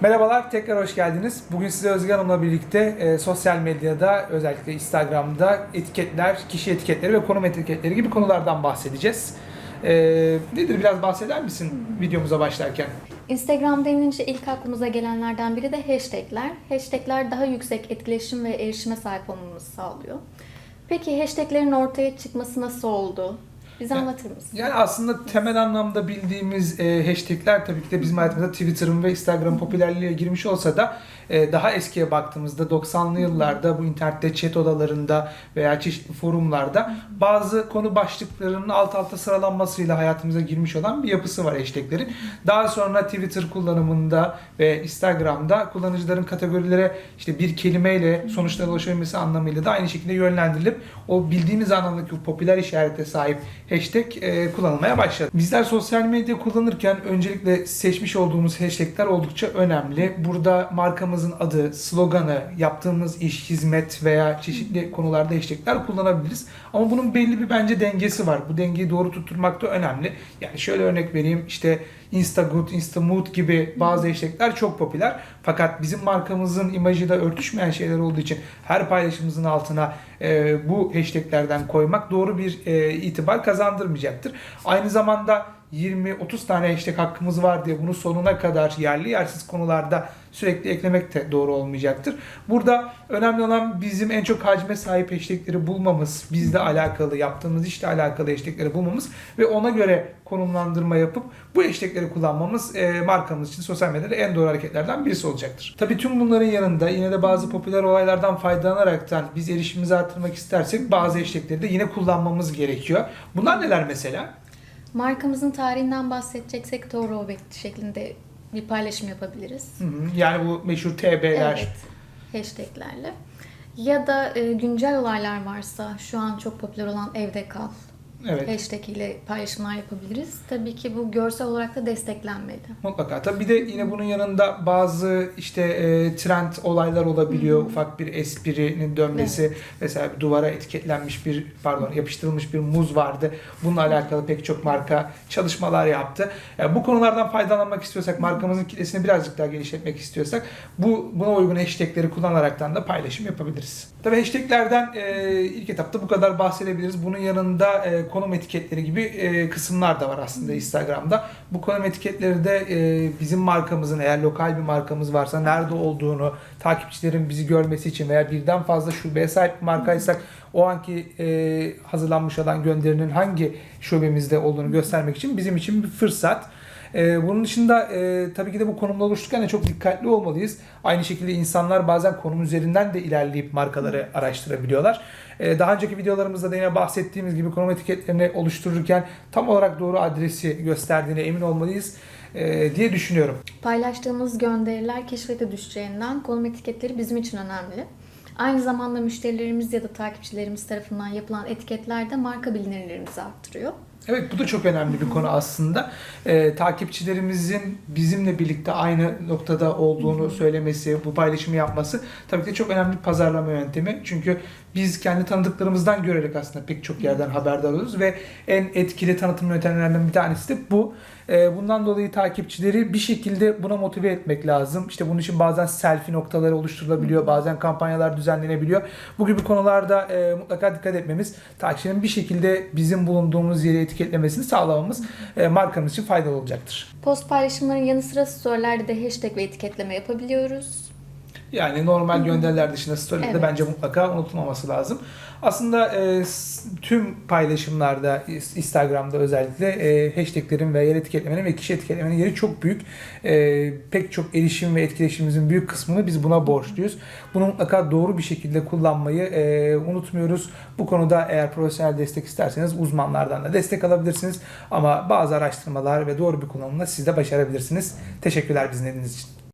Merhabalar, tekrar hoş geldiniz. Bugün size Özge Hanım'la birlikte e, sosyal medyada, özellikle Instagram'da etiketler, kişi etiketleri ve konum etiketleri gibi konulardan bahsedeceğiz. E, nedir biraz bahseder misin videomuza başlarken? Instagram denilince ilk aklımıza gelenlerden biri de hashtagler. Hashtagler daha yüksek etkileşim ve erişime sahip olmamızı sağlıyor. Peki hashtaglerin ortaya çıkması nasıl oldu? Bize Ya- anlatır mısın? Yani aslında temel anlamda bildiğimiz e, hashtagler tabii ki de bizim hayatımızda Twitter'ın ve Instagram popülerliğe girmiş olsa da e, daha eskiye baktığımızda 90'lı yıllarda bu internette chat odalarında veya çeşitli forumlarda bazı konu başlıklarının alt alta sıralanmasıyla hayatımıza girmiş olan bir yapısı var hashtaglerin. Daha sonra Twitter kullanımında ve Instagram'da kullanıcıların kategorilere işte bir kelimeyle sonuçlara ulaşabilmesi anlamıyla da aynı şekilde yönlendirilip o bildiğimiz anlamdaki popüler işarete sahip hashtag e, kullanılmaya başladı. Bizler sosyal medya kullanırken öncelikle seçmiş olduğumuz hashtagler oldukça önemli. Burada markamızın adı, sloganı, yaptığımız iş, hizmet veya çeşitli konularda hashtagler kullanabiliriz. Ama bunun belli bir bence dengesi var. Bu dengeyi doğru tutturmak da önemli. Yani şöyle örnek vereyim işte Instagood, Instamood gibi bazı hashtagler çok popüler. Fakat bizim markamızın imajı da örtüşmeyen şeyler olduğu için her paylaşımımızın altına e, bu hashtaglerden koymak doğru bir e, itibar kazandırmayacaktır. Aynı zamanda 20-30 tane hashtag hakkımız var diye bunu sonuna kadar yerli yersiz konularda sürekli eklemek de doğru olmayacaktır. Burada önemli olan bizim en çok hacme sahip hashtagleri bulmamız, bizle alakalı, yaptığımız işle alakalı hashtagleri bulmamız ve ona göre konumlandırma yapıp bu hashtagleri kullanmamız e, markamız için sosyal medyada en doğru hareketlerden birisi olacaktır. Tabii tüm bunların yanında yine de bazı popüler olaylardan faydalanaraktan biz erişimimizi arttırmak istersek bazı hashtagleri de yine kullanmamız gerekiyor. Bunlar neler mesela? Markamızın tarihinden bahsedeceksek throwback şeklinde bir paylaşım yapabiliriz. Hı hı. Yani bu meşhur TB'ler. Evet, hashtaglerle. Ya da e, güncel olaylar varsa şu an çok popüler olan evde kal Evet. hashtag ile paylaşımlar yapabiliriz. Tabii ki bu görsel olarak da desteklenmeli. Mutlaka. Tabii bir de yine bunun yanında bazı işte e, trend olaylar olabiliyor. Ufak bir esprinin dönmesi. Mesela bir duvara etiketlenmiş bir pardon yapıştırılmış bir muz vardı. Bununla alakalı pek çok marka çalışmalar yaptı. Yani bu konulardan faydalanmak istiyorsak, markamızın kitlesini birazcık daha genişletmek istiyorsak bu buna uygun hashtagleri kullanaraktan da paylaşım yapabiliriz. Tabii hashtaglerden e, ilk etapta bu kadar bahsedebiliriz. Bunun yanında e, konum etiketleri gibi e, kısımlar da var aslında Instagram'da. Bu konum etiketleri de e, bizim markamızın eğer lokal bir markamız varsa nerede olduğunu takipçilerin bizi görmesi için veya birden fazla şubeye sahip bir markaysak o anki e, hazırlanmış olan gönderinin hangi şubemizde olduğunu göstermek için bizim için bir fırsat. Ee, bunun dışında e, tabii ki de bu konumda oluştururken de çok dikkatli olmalıyız. Aynı şekilde insanlar bazen konum üzerinden de ilerleyip markaları araştırabiliyorlar. Ee, daha önceki videolarımızda da yine bahsettiğimiz gibi konum etiketlerini oluştururken tam olarak doğru adresi gösterdiğine emin olmalıyız e, diye düşünüyorum. Paylaştığımız gönderiler keşfete düşeceğinden konum etiketleri bizim için önemli. Aynı zamanda müşterilerimiz ya da takipçilerimiz tarafından yapılan etiketler de marka bilinirliğimizi arttırıyor. Evet bu da çok önemli bir konu aslında. Ee, takipçilerimizin bizimle birlikte aynı noktada olduğunu söylemesi, bu paylaşımı yapması tabii ki çok önemli bir pazarlama yöntemi. Çünkü biz kendi tanıdıklarımızdan görerek aslında pek çok yerden haberdar oluyoruz ve en etkili tanıtım yöntemlerinden bir tanesi de bu. Ee, bundan dolayı takipçileri bir şekilde buna motive etmek lazım. İşte bunun için bazen selfie noktaları oluşturulabiliyor, bazen kampanyalar düzenlenebiliyor. Bu gibi konularda e, mutlaka dikkat etmemiz, takipçinin bir şekilde bizim bulunduğumuz yeri etiketlemesini sağlamamız e, markamız için faydalı olacaktır. Post paylaşımların yanı sıra storylerde de hashtag ve etiketleme yapabiliyoruz. Yani normal gönderiler dışında story'de Evet. bence mutlaka unutulmaması lazım. Aslında e, tüm paylaşımlarda Instagram'da özellikle e, hashtaglerin ve yer etiketlemenin ve kişi etiketlemenin yeri çok büyük. E, pek çok erişim ve etkileşimimizin büyük kısmını biz buna borçluyuz. Bunu mutlaka doğru bir şekilde kullanmayı e, unutmuyoruz. Bu konuda eğer profesyonel destek isterseniz uzmanlardan da destek alabilirsiniz. Ama bazı araştırmalar ve doğru bir kullanımla siz de başarabilirsiniz. Teşekkürler dinlediğiniz için.